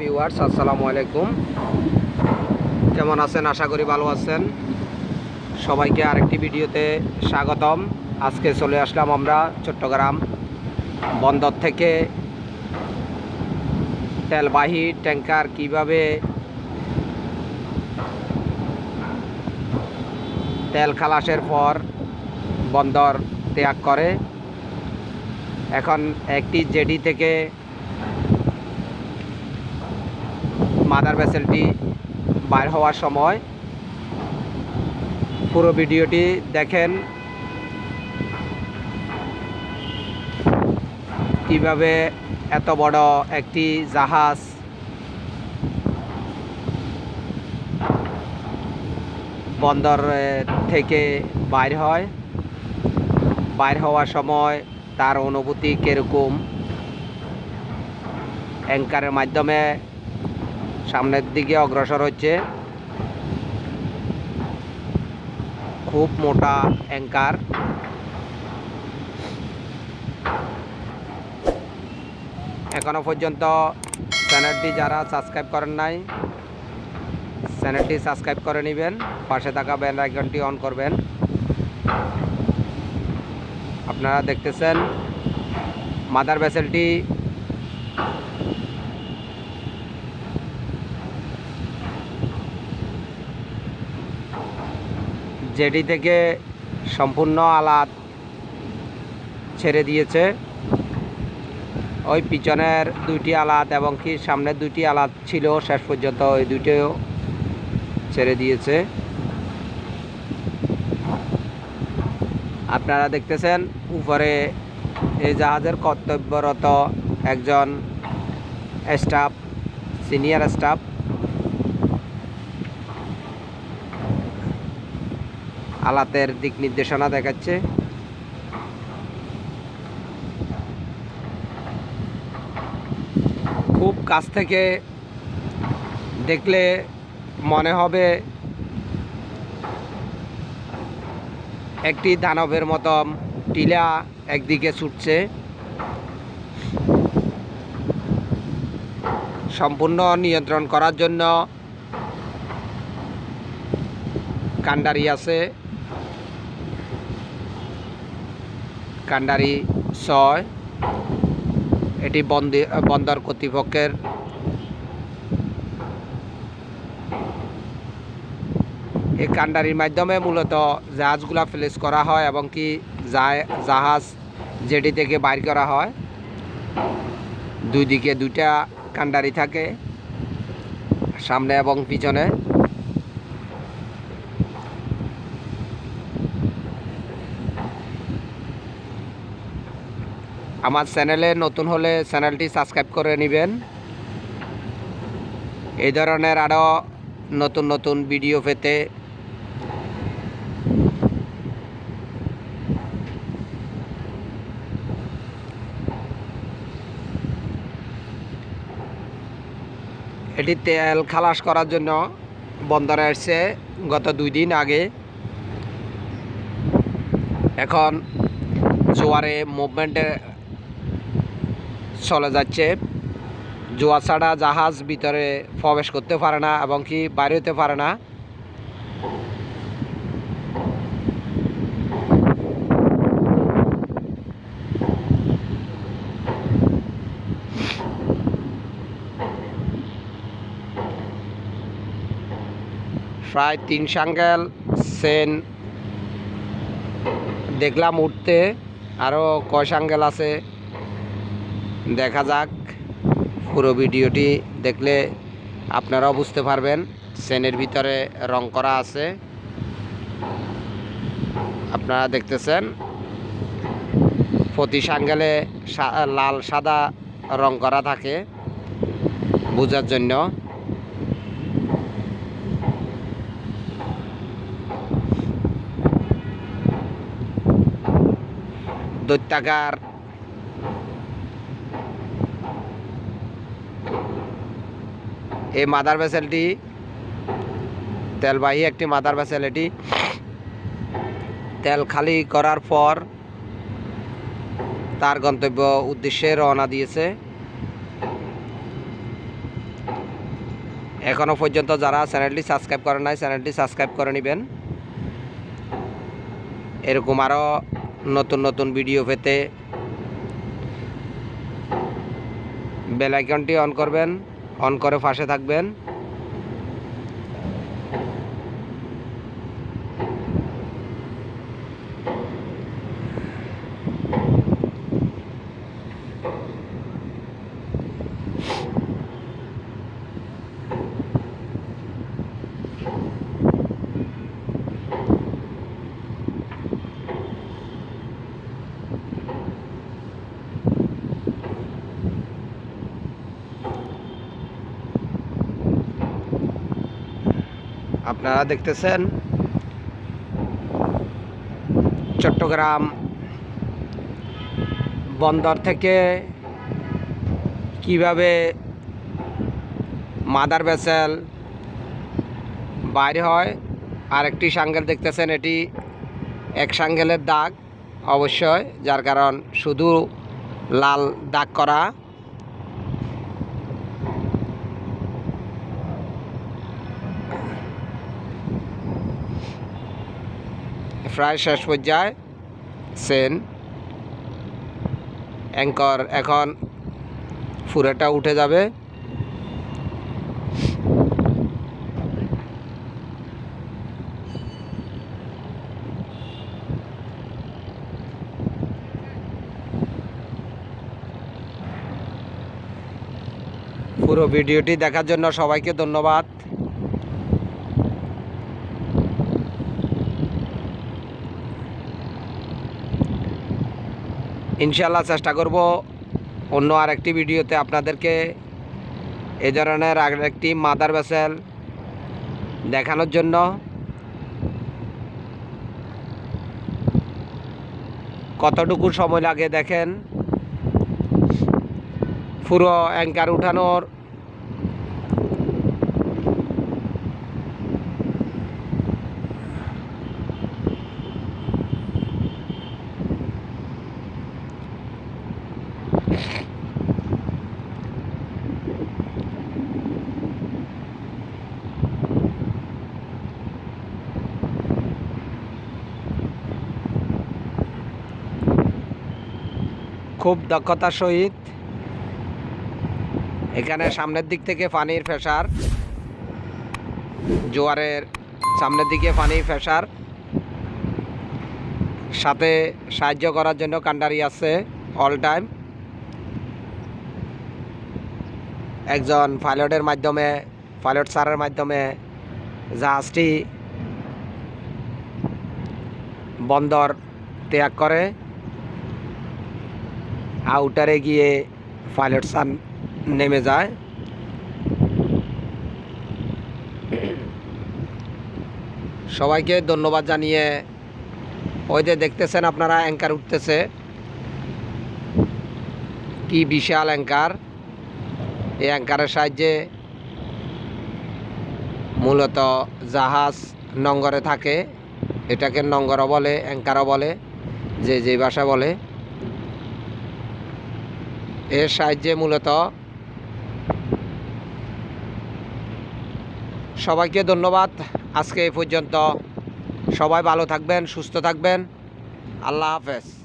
Viewers আসসালামু আলাইকুম। কেমন আছেন? আশা করি ভালো আছেন। সবাইকে আরেকটি ভিডিওতে স্বাগতম। আজকে চলে আসলাম আমরা চট্টগ্রাম বন্দর থেকে। তেলবাহী ট্যাঙ্কার কীভাবে তেল খালাসের পর বন্দর ত্যাগ করে। এখন একটি জেডি থেকে মাদার ভেসেলটি বাইর হওয়ার সময় পুরো ভিডিওটি দেখেন। কীভাবে এত বড় একটি জাহাজ বন্দর থেকে বাইর হয়। বাইর হওয়ার সময় তার অনুভূতি কীরকম? অ্যাঙ্কারের মাধ্যমে সামনের দিকে অগ্রসর হচ্ছে। খুব মোটা অ্যাঙ্কার এখনও পর্যন্ত চ্যানেলটি যারা সাবস্ক্রাইব করেন নাই, চ্যানেলটি সাবস্ক্রাইব করে নেবেন, পাশে থাকা বেল আইকনটি অন করবেন। আপনারা দেখতেছেন মাদার ভেসেলটি জেডি থেকে সম্পূর্ণ আলাদ ছেড়ে দিয়েছে। ওই পিছনের দুইটি আলাদ এবং কি সামনের দুইটি আলাদ ছিল, শেষ পর্যন্ত ওই দুইটিও ছেড়ে দিয়েছে। আপনারা দেখতেছেন, উপরে এই জাহাজের কর্তব্যরত একজন স্টাফ সিনিয়র স্টাফ আলাতের দিক নির্দেশনা দেখাচ্ছে। খুব কাছ থেকে দেখলে মনে হবে একটি দানবের মতন টিলা একদিকে ছুটছে। সম্পূর্ণ নিয়ন্ত্রণ করার জন্য কান্ডারি আছে। কান্ডারি ছয়। এটি বন্দি, বন্দর কর্তৃপক্ষের এই কান্ডারির মাধ্যমে মূলত জাহাজগুলা ফ্লেস করা হয় এবং কি জাহাজ জেটি থেকে বাইর করা হয়। দুই দিকে দুইটা কান্ডারি থাকে, সামনে এবং পিছনে। আমার চ্যানেলে নতুন হলে চ্যানেলটি সাবস্ক্রাইব করে নেবেন। এই ধরনের আরও নতুন নতুন ভিডিও পেতে এটি তেল খালাস করার জন্য বন্দরে আসছে গত দুই দিন আগে। এখন জোয়ারে মুভমেন্টে চলে যাচ্ছে। জোয়ার ছাড়া জাহাজ ভিতরে প্রবেশ করতে পারে না এবং কি বাইরে হতে পারে না। প্রায় তিন সাঙ্গেল সেন দেখলাম উঠতে। আরও কয় সাঙ্গেল আছে? দেখা যাক। পুরো ভিডিওটি দেখলে আপনারাও বুঝতে পারবেন, সেনের ভিতরে রং করা আছে। আপনারা দেখতেছেন প্রতি সাঙ্গেলে লাল, সাদা রং করা থাকে বোঝার জন্য। দৈত্যাকার এই মাদার ভেসেলটি, তেলবাহী একটি মাদার ভেসেল এটি তেল খালি করার পর তার গন্তব্য উদ্দেশ্যে রওনা দিয়েছে। এখনও পর্যন্ত যারা চ্যানেলটি সাবস্ক্রাইব করেন নাই, চ্যানেলটি সাবস্ক্রাইব করে নেবেন। এরকম আরও নতুন নতুন ভিডিও পেতে বেল আইকনটি অন করবেন অন করে পাশে থাকবেন। আপনারা দেখতেছেন চট্টগ্রাম বন্দর থেকে কীভাবে মাদার ভেসেল বাইরে হয়। আরেকটি সাঙ্গেল দেখতেছেন, এটি এক সাঙ্গেলের দাগ অবশ্যই, যার কারণ শুধু লাল দাগ করা। প্রায় শেষ পর্যায়ে সেন অ্যাঙ্কর এখন ফুরেটা উঠে যাবে। পুরো ভিডিওটি দেখার জন্য সবাইকে ধন্যবাদ। ইনশাল্লাহ চেষ্টা করব অন্য আরেকটি ভিডিওতে আপনাদেরকে এ ধরনের আরেকটি মাদার ভেসেল দেখানোর জন্য। কতটুকু সময় লাগে দেখেন। পুরো অ্যাঙ্কার উঠানোর খুব দক্ষতার সহিত। এখানে সামনের দিক থেকে পানির প্রেশার জোয়ারের সামনের দিকে পানির প্রেশার সাথে সাহায্য করার জন্য কান্ডারি আছে অল টাইম একজন পাইলটের মাধ্যমে, পাইলট স্যারের মাধ্যমে জাহাজটি বন্দর ত্যাগ করে। আউটারে গিয়ে পাইলট সান নেমে যায়। সবাইকে ধন্যবাদ জানিয়ে ওই যে দেখতেছেন আপনারা অ্যাঙ্কার উঠতেছে। কি বিশাল অ্যাঙ্কার এই অ্যাঙ্কারের সাহায্যে মূলত জাহাজ নঙ্গরে থাকে। এটাকে নঙ্গরও বলে অ্যাঙ্কারও বলে, যে যে ভাষা বলে। এর সাহায্যে মূলত সবাইকে ধন্যবাদ। আজকে এই পর্যন্ত সবাই ভালো থাকবেন, সুস্থ থাকবেন। আল্লাহ হাফেজ।